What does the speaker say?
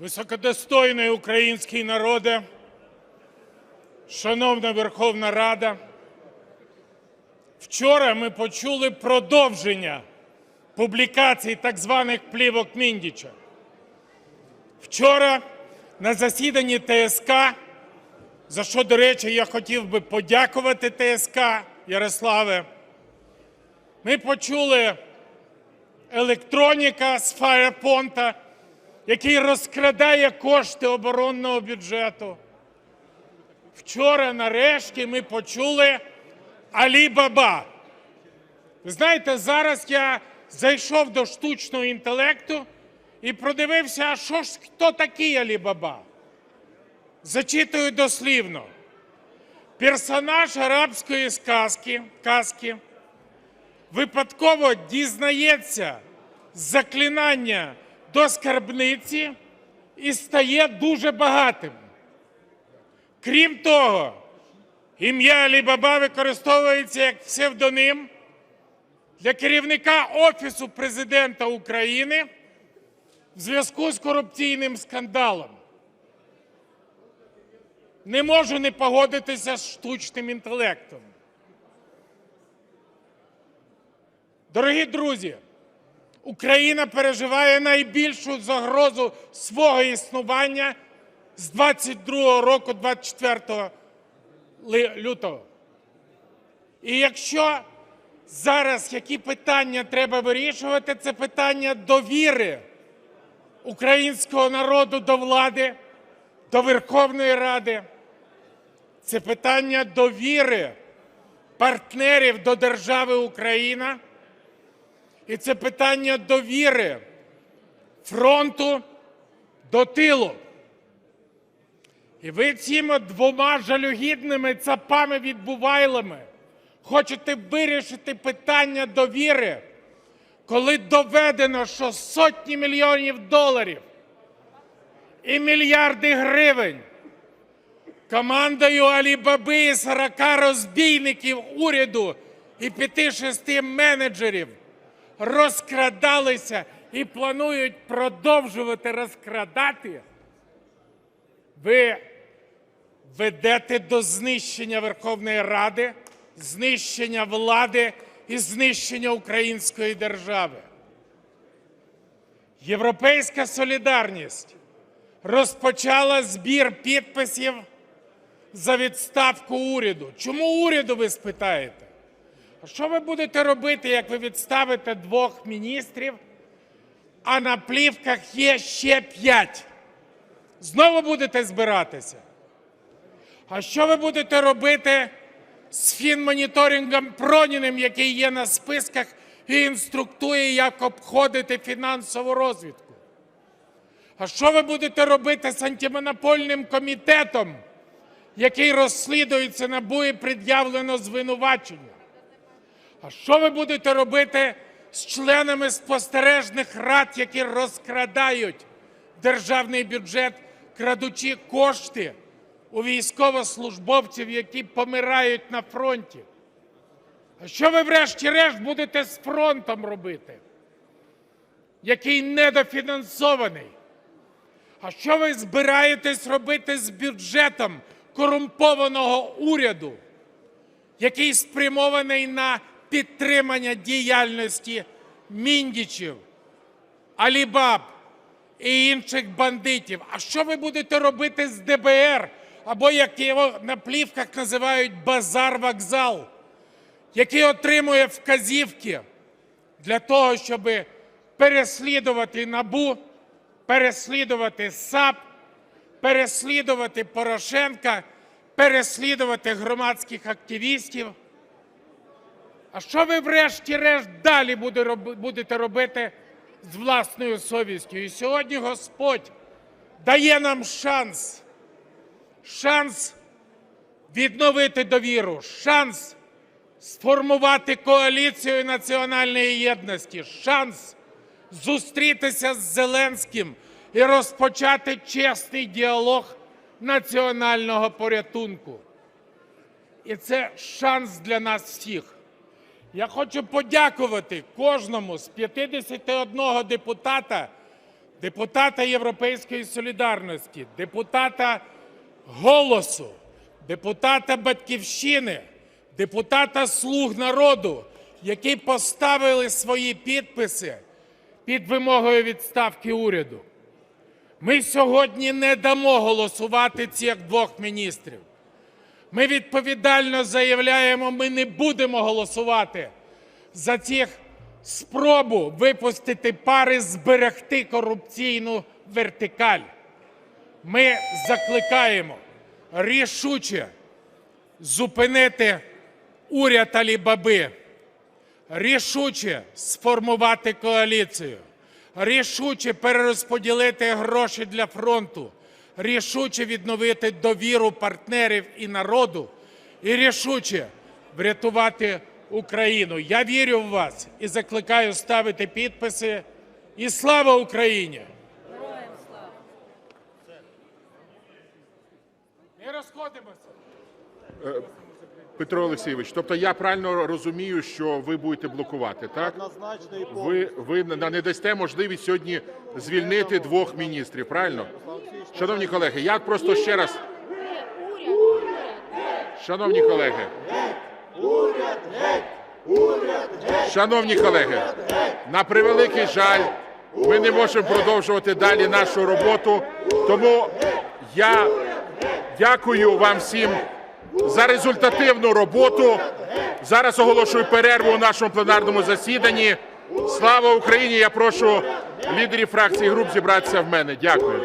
Високодостойний український народе, шановна Верховна Рада, вчора ми почули продовження публікацій так званих плівок Міндіча. Вчора на засіданні ТСК, за що, до речі, я хотів би подякувати ТСК Ярославе, ми почули електроніка з Фаєрпонта, який розкрадає кошти оборонного бюджету. Вчора, нарешті, ми почули Алі Баба. Знаєте, зараз я зайшов до штучного інтелекту і продивився, а що ж хто такий Алі Баба? Зачитую дослівно. Персонаж арабської сказки, казки випадково дізнається заклинання до скарбниці і стає дуже багатим. Крім того, ім'я Алібаба використовується як псевдоним для керівника Офісу президента України в зв'язку з корупційним скандалом. Не можу не погодитися з штучним інтелектом. Дорогі друзі, Україна переживає найбільшу загрозу свого існування з 22 року, 24 ли- лютого. І якщо зараз які питання треба вирішувати, це питання довіри українського народу до влади, до Верховної Ради. Це питання довіри партнерів до держави Україна. І це питання довіри фронту до тилу. І ви цими двома жалюгідними цапами відбувайлами хочете вирішити питання довіри, коли доведено, що сотні мільйонів доларів і мільярди гривень командою Алібаби і 40 розбійників уряду і 5-6 менеджерів розкрадалися і планують продовжувати розкрадати, ви ведете до знищення Верховної Ради, знищення влади і знищення української держави. Європейська солідарність розпочала збір підписів за відставку уряду. Чому уряду, ви спитаєте? Що ви будете робити, як ви відставите двох міністрів, а на плівках є ще п'ять? Знову будете збиратися? А що ви будете робити з фінмоніторингом Проніним, який є на списках і інструктує, як обходити фінансову розвідку? А що ви будете робити з антимонопольним комітетом, який розслідується НАБУ і пред'явлено звинувачення? А що ви будете робити з членами спостережних рад, які розкрадають державний бюджет, крадучи кошти у військовослужбовців, які помирають на фронті? А що ви, врешті-решт, будете з фронтом робити, який недофінансований? А що ви збираєтесь робити з бюджетом корумпованого уряду, який спрямований на підтримання діяльності міндічів, Алібаб і інших бандитів? А що ви будете робити з ДБР, або як його на плівках називають базар-вокзал, який отримує вказівки для того, щоб переслідувати НАБУ, переслідувати САП, переслідувати Порошенка, переслідувати громадських активістів? А що ви врешті-решт далі будете робити з власною совістю? І сьогодні Господь дає нам шанс, шанс відновити довіру, шанс сформувати коаліцію національної єдності, шанс зустрітися з Зеленським і розпочати чесний діалог національного порятунку. І це шанс для нас всіх. Я хочу подякувати кожному з 51 депутата депутата Європейської солідарності, депутата Голосу, депутата Батьківщини, депутата Слуг народу, які поставили свої підписи під вимогою відставки уряду. Ми сьогодні не дамо голосувати цих двох міністрів. Ми відповідально заявляємо, ми не будемо голосувати за цих спробу випустити пари, зберегти корупційну вертикаль. Ми закликаємо рішуче зупинити уряд Алібаби, рішуче сформувати коаліцію, рішуче перерозподілити гроші для фронту, рішуче відновити довіру партнерів і народу, і рішуче врятувати Україну. Я вірю в вас і закликаю ставити підписи. І слава Україні! Героям слава! Не розходимося. Петро Олексійович, тобто я правильно розумію, що ви будете блокувати, так? Однозначно і Ви, ви не дасте можливість сьогодні звільнити двох міністрів, правильно? Шановні колеги, я просто ще раз. Шановні колеги. Шановні колеги, на превеликий жаль, ми не можемо продовжувати далі нашу роботу. Тому я дякую вам всім за результативну роботу. Зараз оголошую перерву у нашому пленарному засіданні. Слава Україні! Я прошу лідерів фракцій груп зібратися в мене. Дякую.